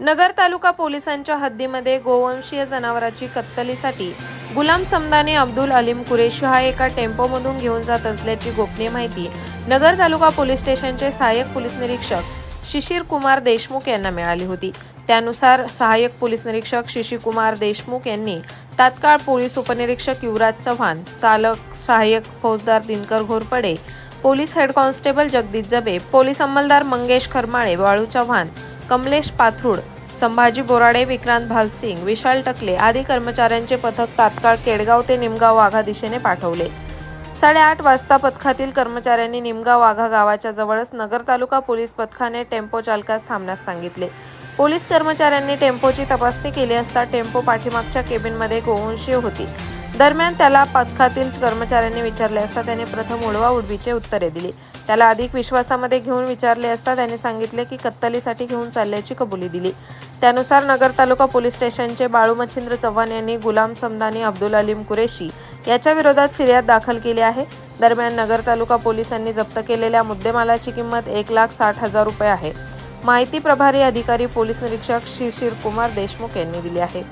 नगर तालुका पोलिसांच्या हद्दीमध्ये गोवंशीय जनावराची कत्तलीसाठी गुलाम समदानी अब्दुल अलीम कुरेशी हा एका टेम्पोमधून घेऊन जात असल्याची गोपनीय माहिती नगर तालुका पोलीस स्टेशनचे सहाय्यक पोलीस निरीक्षक शिशिर कुमार देशमुख यांना मिळाली होती. त्यानुसार सहाय्यक पोलीस निरीक्षक शिशिर कुमार देशमुख यांनी तात्काळ पोलीस उपनिरीक्षक युवराज चव्हाण चालक सहाय्यक फौजदार Dinkar Ghorpade police head constable Jagdish Jabe police अंमलदार Mangesh Kharmale वाळू चव्हाण कमलेश पाथरूड संभाजी बोराडे विक्रांत भालसिंग विशाल टकले आदी कर्मचाऱ्यांचे पथक तात्काळ केडगाव ते निमगाव वाघा दिशेने पाठवले. साडेआठ वाजता पथकातील कर्मचाऱ्यांनी निमगाव वाघा गावाच्या जवळच नगर तालुका पोलीस पथकाने टेम्पो चालकास थांबण्यास सांगितले. पोलीस कर्मचाऱ्यांनी टेम्पोची तपासणी केली असता टेम्पो पाठीमागच्या केबिनमध्ये गोवंशी होती. दरम्यान त्याला पथकातील कर्मचाऱ्यांनी विचारले असता त्याने प्रथम उडवा उडवीचे उत्तरे दिली. त्याला अधिक विश्वासामध्ये घेऊन विचारले असता त्याने सांगितले की कत्तलीसाठी घेऊन चालल्याची कबुली दिली. त्यानुसार नगर तालुका पोलीस स्टेशनचे बाळू मच्छिंद्र चव्हाण यांनी गुलाम समदानी अब्दुल अलीम कुरेशी याच्या विरोधात फिर्याद दाखल केली आहे. दरम्यान नगर तालुका पोलिसांनी जप्त केलेल्या मुद्देमालाची किंमत एक लाख साठ हजार रुपये आहे. माहिती प्रभारी अधिकारी पोलीस निरीक्षक शिशिर कुमार देशमुख यांनी दिली आहे.